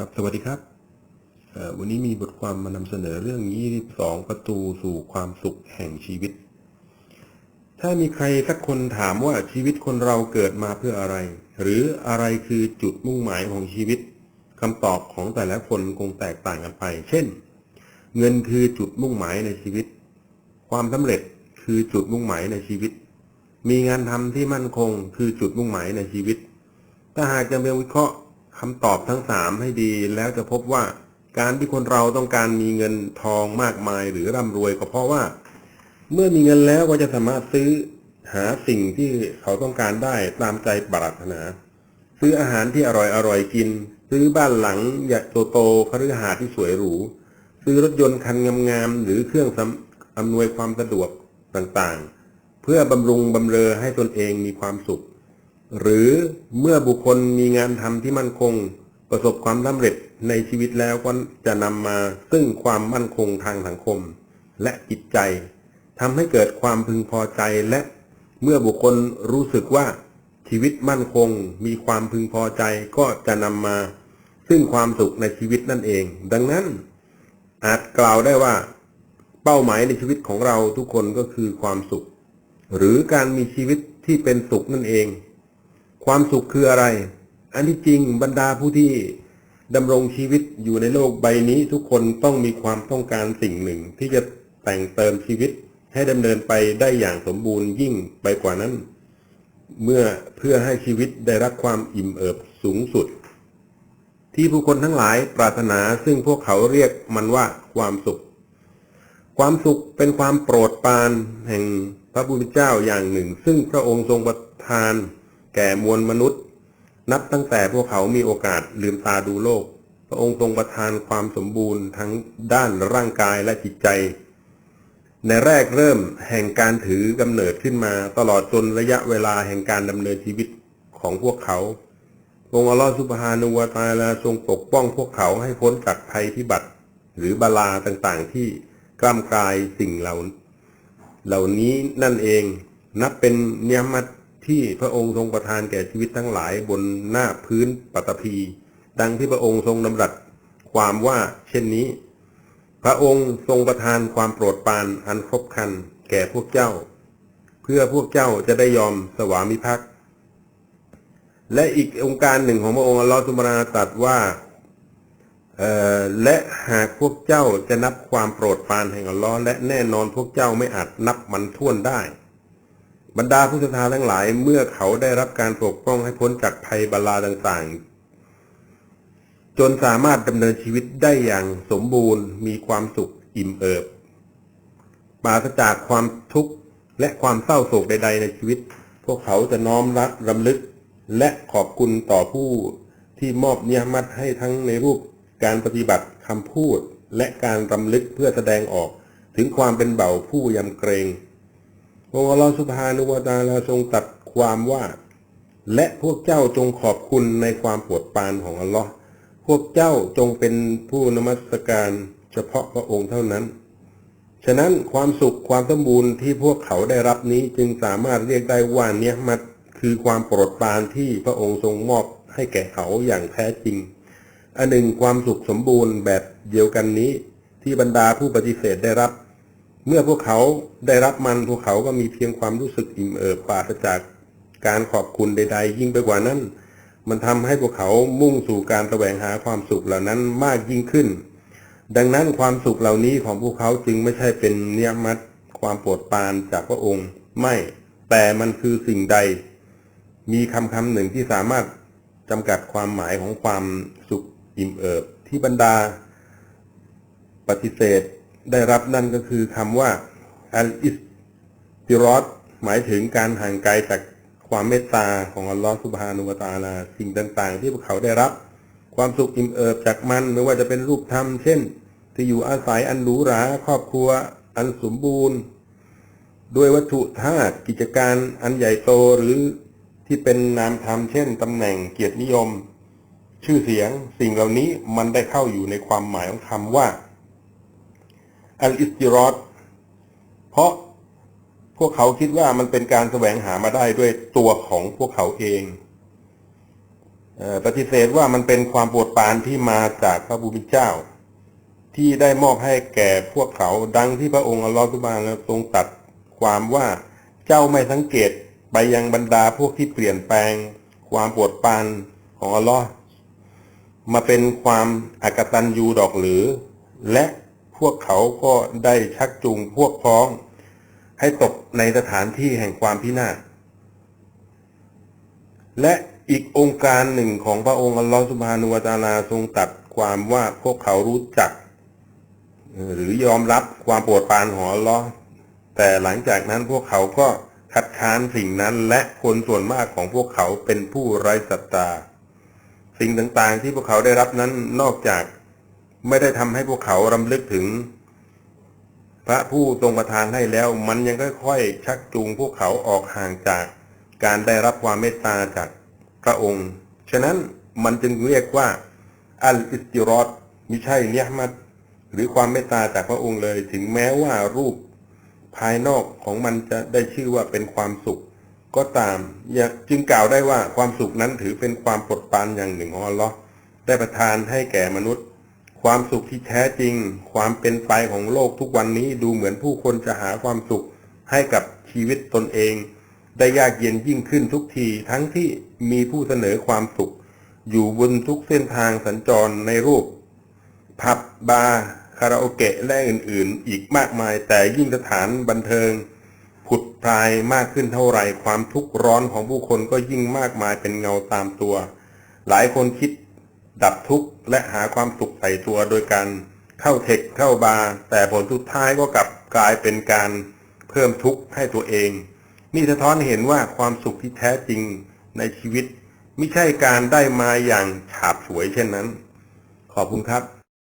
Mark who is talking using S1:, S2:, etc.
S1: ครับสวัสดีครับ วันนี้มีบทความมานำเสนอเรื่อง 22 ประตูสู่ความสุขแห่งชีวิต ถ้ามีใครสักคนถามว่าชีวิตคนเราเกิดมาเพื่ออะไร หรืออะไรคือจุดมุ่งหมายของชีวิตคำตอบของแต่ละคนคงแตกต่างกันไป เช่น เงินคือจุดมุ่งหมายในชีวิต ความสำเร็จคือจุดมุ่งหมายในชีวิต มีงานทำที่มั่นคงคือจุดมุ่งหมายในชีวิต ถ้าหากจะไปวิเคราะห์ คำตอบทั้งสามให้ดีแล้วจะพบว่า การที่คนเราต้องการมีเงินทองมากมายหรือร่ำรวยก็เพราะว่า เมื่อมีเงินแล้วก็จะสามารถซื้อหาสิ่งที่เขาต้องการได้ตามใจปรารถนา ซื้ออาหารที่อร่อยอร่อยกิน ซื้อบ้านหลังใหญ่โตๆคฤหาสน์ที่สวยหรูซื้อรถยนต์คันงามๆหรือเครื่องอำนวยความสะดวกต่างๆ เพื่อบำรุงบำเรอให้ตนเองมีความสุข หรือเมื่อบุคคลมีงานทำที่มั่นคง ประสบความสำเร็จในชีวิตแล้วก็จะนำมาซึ่งความมั่นคงทางสังคม และจิตใจทำให้เกิดความพึงพอใจและเมื่อบุคคลรู้สึกว่าชีวิตมั่นคง มีความพึงพอใจก็จะนำมา ซึ่งความสุขในชีวิตนั่นเอง ดังนั้น อาจกล่าวได้ว่า เป้าหมายในชีวิตของเราทุกคนก็คือความสุข หรือการมีชีวิตที่เป็นสุขนั่นเอง ความสุขคืออะไร อันที่จริงบรรดาผู้ที่ดำรงชีวิตอยู่ในโลกใบนี้ ทุกคนต้องมีความต้องการสิ่งหนึ่ง ที่จะแต่งเติมชีวิตให้ดำเนินไปได้อย่างสมบูรณ์ยิ่งไปกว่านั้น เมื่อเพื่อให้ชีวิตได้รับความอิ่มเอิบสูงสุด ที่ผู้คนทั้งหลายปรารถนาซึ่งพวกเขาเรียกมันว่าความสุข ความสุขเป็นความโปรดปรานแห่งพระพุทธเจ้าอย่างหนึ่ง ซึ่งพระองค์ทรงประทาน แก่มวลมนุษย์ นับตั้งแต่พวกเขามีโอกาสลืมตาดูโลก พระองค์ทรงประทานความสมบูรณ์ทั้งด้านร่างกายและจิตใจ ในแรกเริ่มแห่งการถือกำเนิดขึ้นมา ตลอดจนระยะเวลาแห่งการดำเนินชีวิตของพวกเขาองค์อัลลอฮฺสุบฮานุวะตาลาทรงปกป้องพวกเขาให้พ้นจากภัยพิบัติ หรือบาลาต่างๆ ที่กล้ำกลายสิ่งเหล่าเหล่านี้นั่นเองนับเป็นเนียมัต ที่พระองค์ทรงประทานแก่ชีวิตทั้งหลายบนหน้าพื้นปฐพีดังที่พระองค์ทรงดำรัสความว่าเช่นนี้ พระองค์ทรงประทานความโปรดปรานอันครบคันแก่พวกเจ้า เพื่อพวกเจ้าจะได้ยอมสวามิภักดิ์และอีกองค์การหนึ่งของพระองค์อัลอสุบฮานาตรัสว่าและหากพวกเจ้าจะนับความโปรดปรานแห่งอัลลอฮ์และแน่นอนพวกเจ้าไม่อาจนับมันท่วนได้ บรรดาผู้ศรัทธาทั้งหลาย เมื่อเขาได้รับการปกป้องให้พ้นจากภัยบาลาต่างๆ จนสามารถดำเนินชีวิตได้อย่างสมบูรณ์ มีความสุขอิ่มเอิบปราศจากความทุกข์และความเศร้าโศกใด ๆ ในชีวิต พวกเขาจะน้อมรับรำลึก และขอบคุณต่อผู้ที่มอบเนียมัตให้ทั้งในรูปการปฏิบัติคำพูด และการรำลึกเพื่อแสดงออก ถึงความเป็นเบาผู้ยำเกรง องค์อัลลอฮฺสุบฮานุวะตาลาทรงตัดความว่า และพวกเจ้าจงขอบคุณในความโปรดปรานของอัลลอฮ์พวกเจ้าจงเป็นผู้นมัสการเฉพาะพระองค์เท่านั้น ฉะนั้นความสุขความสมบูรณ์ที่พวกเขาได้รับนี้จึงสามารถเรียกได้ว่าเนียมัตคือความโปรดปรานที่พระองค์ทรงมอบให้แก่เขาอย่างแท้จริง อันหนึ่งความสุขสมบูรณ์แบบเดียวกันนี้ ที่บรรดาผู้ปฏิเสธได้รับ เมื่อพวกเขาได้รับมันพวกเขาก็มีเพียงความรู้สึกอิ่มเอิบปราศจากการขอบคุณใด ๆ ยิ่งไปกว่านั้น มันทำให้พวกเขามุ่งสู่การแสวงหาความสุขเหล่านั้นมากยิ่งขึ้น ดังนั้นความสุขเหล่านี้ของพวกเขาจึงไม่ใช่เป็นเนียมัตความปรดปานจากพระองค์ ไม่ แต่มันคือสิ่งใด มีคำคำหนึ่งที่สามารถจำกัดความหมายของความสุขอิ่มเอิบที่บรรดา ปฏิเสธ ได้รับนั่นก็คือคำว่าอัลอิสติรอดหมายถึงการห่างไกลจากความเมตตาของอัลลอฮฺสุบฮานุวะตาลาสิ่งต่าง ๆ ที่พวกเขาได้รับ ความสุขอิ่มเอิบจากมันไม่ว่าจะเป็นรูปธรรม เช่น ที่อยู่อาศัยอันหรูหราครอบครัว อันสมบูรณ์ ด้วยวัตถุธาตุกิจการอันใหญ่โตหรือที่เป็นนามธรรมเช่นตำแหน่งเกียรตินิยม ชื่อเสียง สิ่งเหล่านี้มันได้เข้าอยู่ในความหมายของคำว่า อัลอิสติรอดเพราะพวกเขาคิดว่ามันเป็นการแสวงหามาได้ด้วยตัวของพวกเขาเองปฏิเสธว่ามันเป็นความปรดปานที่มาจากพระผู้เป็นเจ้า ที่ได้มอบให้แก่พวกเขาดังที่พระองค์อัลลอฮฺสุบานทรงตัดความว่าเจ้าไม่สังเกตไปยังบรรดาพวกที่เปลี่ยนแปลง ความปรดปานของอัลลอฮ์มาเป็นความอากตันยูดอกหรือ และ พวกเขาก็ได้ชักจูงพวกพ้อง ให้ตกในสถานที่แห่งความพินาศและอีกองค์การหนึ่งของพระองค์อัลลอฮฺสุบฮานุวะตาลาทรงตัดความว่าพวกเขารู้จัก หรือยอมรับความโปรดปรานของอัลลอฮ์แต่หลังจากนั้นพวกเขาก็คัดค้านสิ่งนั้นและคนส่วนมากของพวกเขาเป็นผู้ไร้ศรัทธาสิ่งต่างๆที่พวกเขาได้รับนั้นนอกจาก ไม่ได้ทำให้พวกเขารำลึกถึง พระผู้ทรงประทานให้แล้ว มันยังค่อยๆชักจูงพวกเขาออกห่างจากการได้รับความเมตตาจากพระองค์ ฉะนั้นมันจึงเรียกว่า อัลอิสติรอดมิใช่เนียมัดหรือความเมตตาจากพระองค์เลย ถึงแม้ว่ารูปภายนอกของมันจะได้ชื่อว่าเป็นความสุข ก็ตามอย่าจึงกล่าวได้ว่าความสุขนั้นถือเป็นความปลดปานอย่างหนึ่งของอัลลอฮ์ได้ประทานให้แก่มนุษย์ ความสุขที่แท้จริง ความเป็นไปของโลกทุกวันนี้ดูเหมือนผู้คนจะหาความสุขให้กับชีวิตตนเอง ได้ยากเย็นยิ่งขึ้นทุกที ทั้งที่มีผู้เสนอความสุข อยู่บนทุกเส้นทางสัญจรในรูป ผับบาร์คาราโอเกะและอื่นๆ อีกมากมายแต่ยิ่งสถานบันเทิง ผุดพรายมากขึ้นเท่าไหร่ความทุกข์ร้อนของผู้คนก็ยิ่งมากมายเป็นเงาตามตัว หลายคนคิด ดับทุกข์และหาความสุขใส่ตัวโดยการเข้าเทคเข้าบาร์แต่ผลสุดท้ายก็กลับกลายเป็นการเพิ่มทุกข์ให้ตัวเอง นี่สะท้อนเห็นว่าความสุขที่แท้จริงในชีวิต ไม่ใช่การได้มาอย่างฉาบฉวยเช่นนั้น ขอบคุณครับ